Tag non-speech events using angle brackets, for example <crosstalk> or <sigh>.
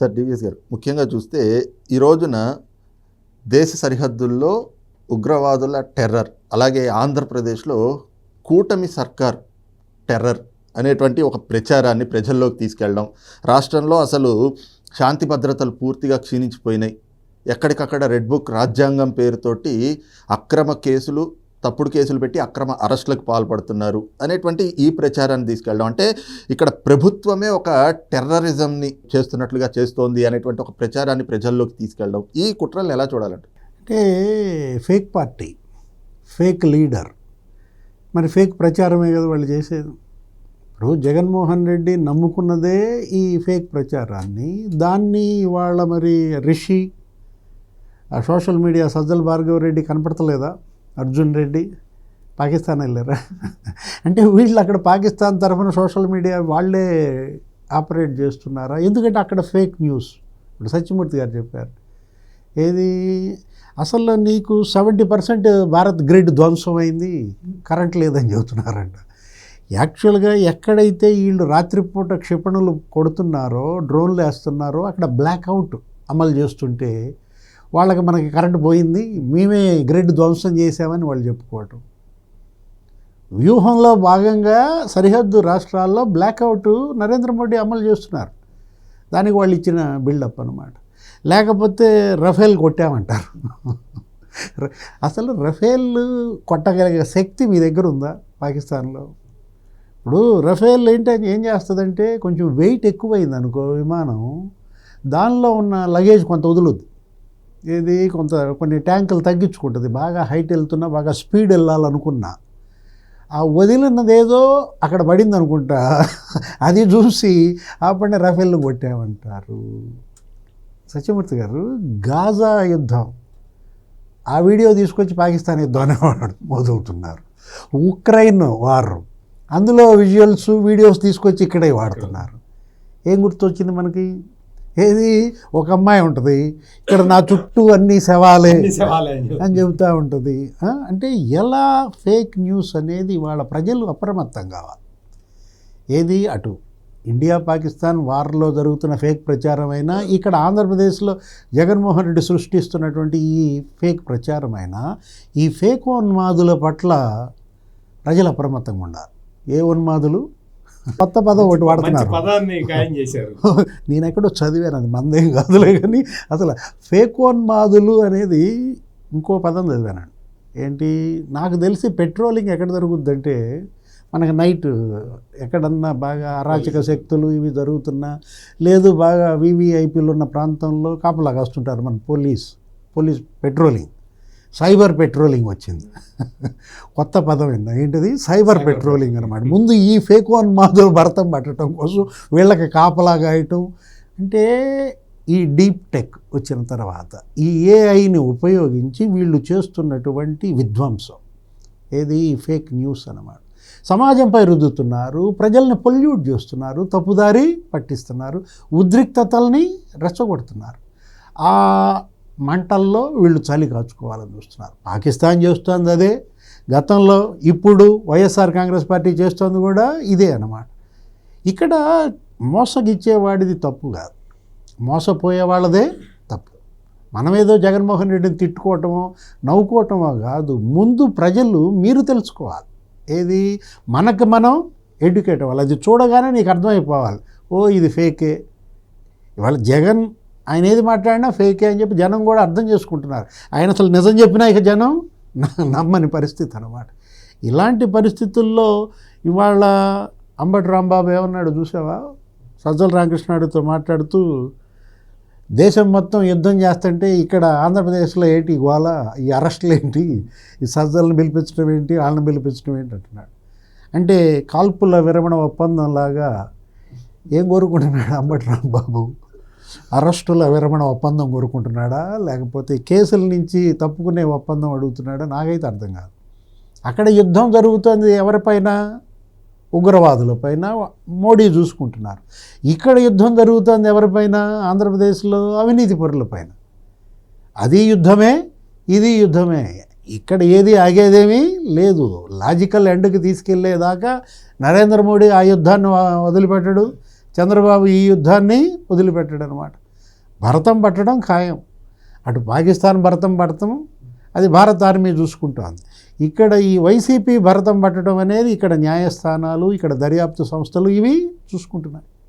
Sir DVS గారు ముఖ్యంగా చూస్తే ఈ రోజున దేశ సరిహద్దుల్లో ఉగ్రవాదుల టెర్రర్ అలాగే ఆంధ్రప్రదేశ్లో కూటమి సర్కార్ టెర్రర్ అనేటువంటి ఒక ప్రచారాన్ని ప్రజల్లోకి తీసుకెళ్ళడం రాష్ట్రంలో అసలు శాంతి భద్రతలు పూర్తిగా క్షీణించిపోయినాయి. ఎక్కడికక్కడ రెడ్ బుక్ రాజ్యాంగం పేరుతోటి అక్రమ కేసులు తప్పుడు కేసులు పెట్టి అక్రమ అరెస్టులకు పాల్పడుతున్నారు అనేటువంటి ఈ ప్రచారాన్ని తీసుకెళ్ళడం అంటే ఇక్కడ ప్రభుత్వమే ఒక టెర్రరిజంని చేస్తున్నట్లుగా చేస్తోంది అనేటువంటి ఒక ప్రచారాన్ని ప్రజల్లోకి తీసుకెళ్ళడం ఈ కుట్రల్ని ఎలా చూడాలంటే అంటే ఫేక్ పార్టీ ఫేక్ లీడర్. మరి ఫేక్ ప్రచారమే కదా వాళ్ళు చేసేది. ఇప్పుడు జగన్మోహన్ రెడ్డి నమ్ముకున్నదే ఈ ఫేక్ ప్రచారాన్ని. దాన్ని వాళ్ళ మరి రిషి ఆ సోషల్ మీడియా సజ్జల భార్గవ రెడ్డి కనపడతలేదా? అర్జున్ రెడ్డి పాకిస్తాన్ వెళ్ళారా? అంటే వీళ్ళు అక్కడ పాకిస్తాన్ తరఫున సోషల్ మీడియా వాళ్ళే ఆపరేట్ చేస్తున్నారా? ఎందుకంటే అక్కడ ఫేక్ న్యూస్. ఇప్పుడు సత్యమూర్తి గారు చెప్పారు. ఏది? అసలు నీకు సెవెంటీ పర్సెంట్ భారత్ గ్రిడ్ ధ్వంసం అయింది కరెంట్ లేదని చెబుతున్నారంట. యాక్చువల్గా ఎక్కడైతే వీళ్ళు రాత్రిపూట క్షిపణులు కొడుతున్నారో డ్రోన్లు వేస్తున్నారో అక్కడ బ్లాక్అవుట్ అమలు చేస్తుంటే వాళ్ళకి మనకి కరెంట్ పోయింది మేమే గ్రిడ్ ధ్వంసం చేసామని వాళ్ళు చెప్పుకోవటం. వ్యూహంలో భాగంగా సరిహద్దు రాష్ట్రాల్లో బ్లాక్అవుట్ నరేంద్ర మోడీ అమలు చేస్తున్నారు. దానికి వాళ్ళు ఇచ్చిన బిల్డప్ అనమాట లేకపోతే రఫేల్ కొట్టామంటారు. అసలు రఫేల్ కొట్టగలిగే శక్తి మీ దగ్గర ఉందా పాకిస్తాన్లో? ఇప్పుడు రఫేల్ ఏంటని ఏం చేస్తుందంటే కొంచెం వెయిట్ ఎక్కువైంది అనుకో విమానం దానిలో ఉన్న లగేజ్ కొంత వదులుద్ది. ఏది కొంత కొన్ని ట్యాంకులు తగ్గించుకుంటుంది. బాగా హైట్ వెళ్తున్నా బాగా స్పీడ్ వెళ్ళాలనుకున్నా. ఆ వదిలినదేదో అక్కడ పడింది అనుకుంటా <laughs> అది చూసి అప్పుడే రఫేల్ కొట్టామంటారు. సత్యమూర్తి గారు గాజా యుద్ధం. ఆ వీడియో తీసుకొచ్చి పాకిస్తాన్ యుద్ధాన్ని అనేవాడు మొదలుతున్నారు ఉక్రెయిన్ వారు. అందులో విజువల్స్ వీడియోస్ తీసుకొచ్చి ఇక్కడే వాడుతున్నారు. ఏం గుర్తొచ్చింది మనకి? ఏది? ఒక అమ్మాయి ఉంటుంది. ఇక్కడ నా చుట్టూ అన్ని శవాలే అని చెబుతూ ఉంటుంది. అంటే ఎలా ఫేక్ న్యూస్ అనేది వాళ్ళ ప్రజలు అప్రమత్తం కావాలి. ఏది? అటు ఇండియా పాకిస్తాన్ వార్లో జరుగుతున్న ఫేక్ ప్రచారం అయినా ఇక్కడ ఆంధ్రప్రదేశ్లో జగన్మోహన్ రెడ్డి సృష్టిస్తున్నటువంటి ఈ ఫేక్ ప్రచారం అయినా ఈ ఫేక్ ఉన్మాదుల పట్ల ప్రజలు అప్రమత్తంగా ఉండాలి. ఏ ఉన్మాదులు? కొత్త పదం ఒకటి వాడుతున్నారు. పదాన్ని ఖాయం చేశారు. <laughs> నేను ఎక్కడో చదివాను అది మందేం కాదులే కానీ అసలు ఫేకోన్మాదులు అనేది ఇంకో పదం చదివానండి ఏంటి? నాకు తెలిసి పెట్రోలింగ్ ఎక్కడ జరుగుద్దంటే మనకి నైట్ ఎక్కడన్నా బాగా అరాచక శక్తులు ఇవి జరుగుతున్నా లేదు బాగా వివిఐపీలు ఉన్న ప్రాంతంలో కాపలా కాస్తుంటారు మన police police patrolling. Cyber patrolling వచ్చింది. కొత్త పదం ఏంటి ఏంటిది? సైబర్ పెట్రోలింగ్ అనమాట ముందు ఈ ఫేకోన్ మాధులు భరతం పట్టడం కోసం వీళ్ళకి కాపలా గాయటం అంటే ఈ డీప్ టెక్ వచ్చిన తర్వాత ఈ ఏఐని ఉపయోగించి వీళ్ళు చేస్తున్నటువంటి విధ్వంసం. ఏది? ఫేక్ న్యూస్ అన్నమాట. సమాజంపై రుద్దుతున్నారు ప్రజల్ని పొల్యూట్ చేస్తున్నారు తప్పుదారి పట్టిస్తున్నారు ఉద్రిక్తతల్ని రెచ్చగొడుతున్నారు. ఆ మంటల్లో వీళ్ళు చలి కాచుకోవాలని చూస్తున్నారు. పాకిస్తాన్ చేస్తుంది అదే. గతంలో ఇప్పుడు వైఎస్ఆర్ కాంగ్రెస్ పార్టీ చేస్తుంది కూడా ఇదే అన్నమాట. ఇక్కడ మోసగిచ్చేవాడిది తప్పు కాదు. మోసపోయే వాళ్ళదే తప్పు. మనమేదో జగన్మోహన్ రెడ్డిని తిట్టుకోవటమో నవ్వుకోవటమో కాదు. ముందు ప్రజలు మీరు తెలుసుకోవాలి. ఏది? మనకు మనం ఎడ్యుకేట్ అవ్వాలి. అది చూడగానే నీకు అర్థమైపోవాలి. ఓ ఇది ఫేకే. ఇవాళ జగన్ ఆయన ఏది మాట్లాడినా ఫేకే అని చెప్పి జనం కూడా అర్థం చేసుకుంటున్నారు. ఆయన అసలు నిజం చెప్పినా ఇక జనం నమ్మని పరిస్థితి అనమాట ఇలాంటి పరిస్థితుల్లో ఇవాళ అంబటి రాంబాబు ఏమన్నాడు చూసావా? సజ్జల రామకృష్ణాడితో మాట్లాడుతూ దేశం మొత్తం యుద్ధం చేస్తుంటే ఇక్కడ ఆంధ్రప్రదేశ్లో ఏంటి ఇవాళ ఈ అరెస్టులు ఏంటి? ఈ సజ్జలను పిలిపించడం ఏంటి? వాళ్ళని పిలిపించడం ఏంటి అంటున్నాడు. అంటే కాల్పుల విరమణ ఒప్పందం లాగా ఏం కోరుకుంటున్నాడు అంబటి రాంబాబు? అరెస్టుల విరమణ ఒప్పందం కోరుకుంటున్నాడా? లేకపోతే కేసుల నుంచి తప్పుకునే ఒప్పందం అడుగుతున్నాడా? నాకైతే అర్థం కాదు. అక్కడ యుద్ధం జరుగుతుంది ఎవరిపైన? ఉగ్రవాదులపైన? మోడీ చూసుకుంటున్నారు. ఇక్కడ యుద్ధం జరుగుతుంది ఎవరిపైన? ఆంధ్రప్రదేశ్లో అవినీతి పరులపైన. అది యుద్ధమే ఇది యుద్ధమే. ఇక్కడ ఏది ఆగేదేమీ లేదు. లాజికల్ ఎండ్కి తీసుకెళ్ళేదాకా నరేంద్ర మోడీ ఆ యుద్ధాన్ని వదిలిపెట్టడు. చంద్రబాబు ఈ యుద్ధాన్ని వదిలిపెట్టడం అనమాట భరతం పట్టడం ఖాయం. అటు పాకిస్తాన్ భరతం పడతాం అది భారత ఆర్మీ చూసుకుంటోంది. ఇక్కడ ఈ వైసీపీ భరతం పట్టడం అనేది ఇక్కడ న్యాయస్థానాలు ఇక్కడ దర్యాప్తు సంస్థలు ఇవి చూసుకుంటున్నాయి.